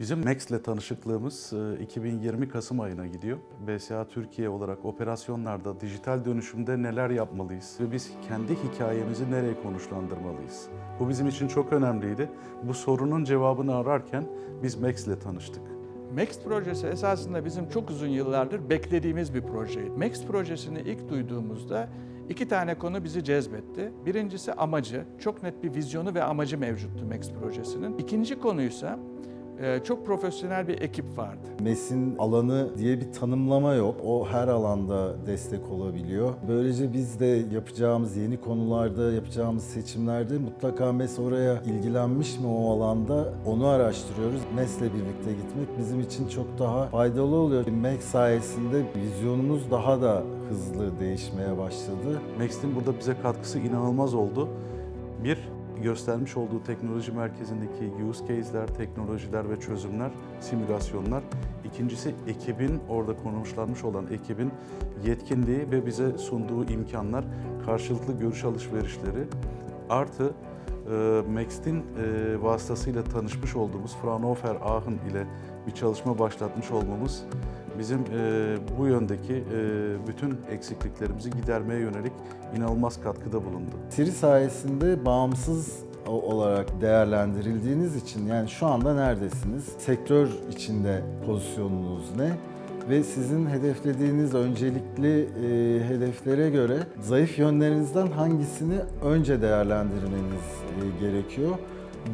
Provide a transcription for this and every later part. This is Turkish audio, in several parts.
Bizim Max'le tanışıklığımız e, 2020 Kasım ayına gidiyor. BSA Türkiye olarak operasyonlarda, dijital dönüşümde neler yapmalıyız ve biz kendi hikayemizi nereye konuşlandırmalıyız? Bu bizim için çok önemliydi. Bu sorunun cevabını ararken biz Max'le tanıştık. Max projesi esasında bizim çok uzun yıllardır beklediğimiz bir projeydi. Max projesini ilk duyduğumuzda iki tane konu bizi cezbetti. Birincisi amacı, çok net bir vizyonu ve amacı mevcuttu Max projesinin. İkinci konuysa e, çok profesyonel bir ekip vardı. MES'in alanı diye bir tanımlama yok. O her alanda destek olabiliyor. Böylece biz de yapacağımız yeni konularda, yapacağımız seçimlerde mutlaka MES oraya ilgilenmiş mi o alanda onu araştırıyoruz. MES'le birlikte gitmek bizim için çok daha faydalı oluyor. MES sayesinde vizyonumuz daha da hızlı değişmeye başladı. Max'in burada bize katkısı inanılmaz oldu. Bir, göstermiş olduğu teknoloji merkezindeki use case'ler, teknolojiler ve çözümler, simülasyonlar. İkincisi ekibin, orada konuşlanmış olan ekibin yetkinliği ve bize sunduğu imkanlar, karşılıklı görüş alışverişleri. Artı Max'in e, vasıtasıyla tanışmış olduğumuz Fraunhofer Aachen ile bir çalışma başlatmış olmamız bizim e, bu yöndeki e, bütün eksikliklerimizi gidermeye yönelik inanılmaz katkıda bulundu. Siri sayesinde bağımsız olarak değerlendirildiğiniz için yani şu anda neredesiniz? Sektör içinde pozisyonunuz ne? Ve sizin hedeflediğiniz öncelikli e, hedeflere göre zayıf yönlerinizden hangisini önce değerlendirmeniz e, gerekiyor?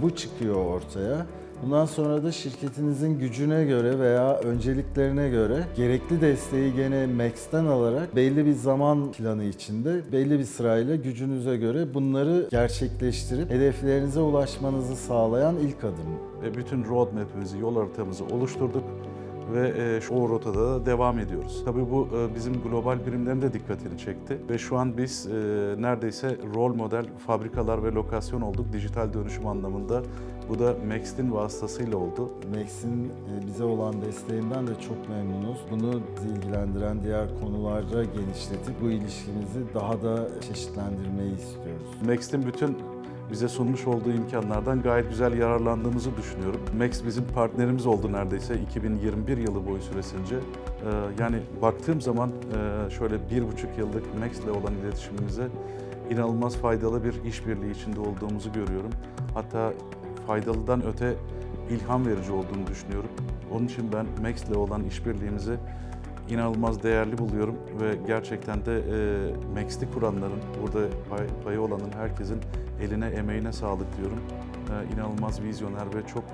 Bu çıkıyor ortaya. Bundan sonra da şirketinizin gücüne göre veya önceliklerine göre gerekli desteği gene Max'ten alarak belli bir zaman planı içinde belli bir sırayla gücünüze göre bunları gerçekleştirip hedeflerinize ulaşmanızı sağlayan ilk adım. Ve bütün roadmap'imizi, yol haritamızı oluşturduk ve e, şu o rotada da devam ediyoruz. Tabii bu e, bizim global birimlerin de dikkatini çekti ve şu an biz e, neredeyse rol model fabrikalar ve lokasyon olduk dijital dönüşüm anlamında. Bu da Max'in vasıtasıyla oldu. Max'in bize olan desteğinden de çok memnunuz. Bunu ilgilendiren diğer konularda genişletip bu ilişkimizi daha da çeşitlendirmeyi istiyoruz. Max'in bütün bize sunmuş olduğu imkanlardan gayet güzel yararlandığımızı düşünüyorum. Max bizim partnerimiz oldu neredeyse 2021 yılı boyu süresince. Ee, Yani baktığım zaman e, şöyle bir buçuk yıllık Max'le olan iletişimimize inanılmaz faydalı bir işbirliği içinde olduğumuzu görüyorum. Hatta faydalıdan öte ilham verici olduğunu düşünüyorum. Onun için ben Max'le olan işbirliğimizi inanılmaz değerli buluyorum ve gerçekten de e, Max'li kuranların, burada pay, payı olanın herkesin eline, emeğine sağlık diyorum. E, inanılmaz vizyoner ve çok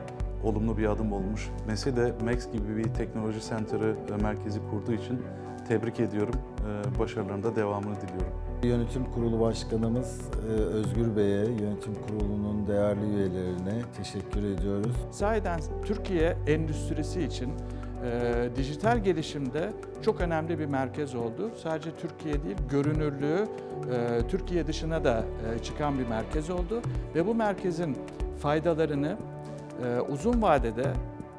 olumlu bir adım olmuş. MES'e de Max gibi bir teknoloji center'ı e, merkezi kurduğu için tebrik ediyorum. E, başarılarının da devamını diliyorum. Yönetim Kurulu Başkanımız e, Özgür Bey'e, yönetim kurulunun değerli üyelerine teşekkür ediyoruz. Sahiden Türkiye endüstrisi için e, dijital gelişimde çok önemli bir merkez oldu. Sadece Türkiye değil, görünürlüğü e, Türkiye dışına da e, çıkan bir merkez oldu. Ve bu merkezin faydalarını e, uzun vadede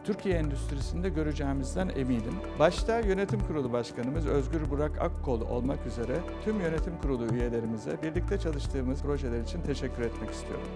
Türkiye endüstrisinde göreceğimizden eminim. Başta Yönetim Kurulu Başkanımız Özgür Burak Akkol olmak üzere tüm yönetim kurulu üyelerimize birlikte çalıştığımız projeler için teşekkür etmek istiyorum.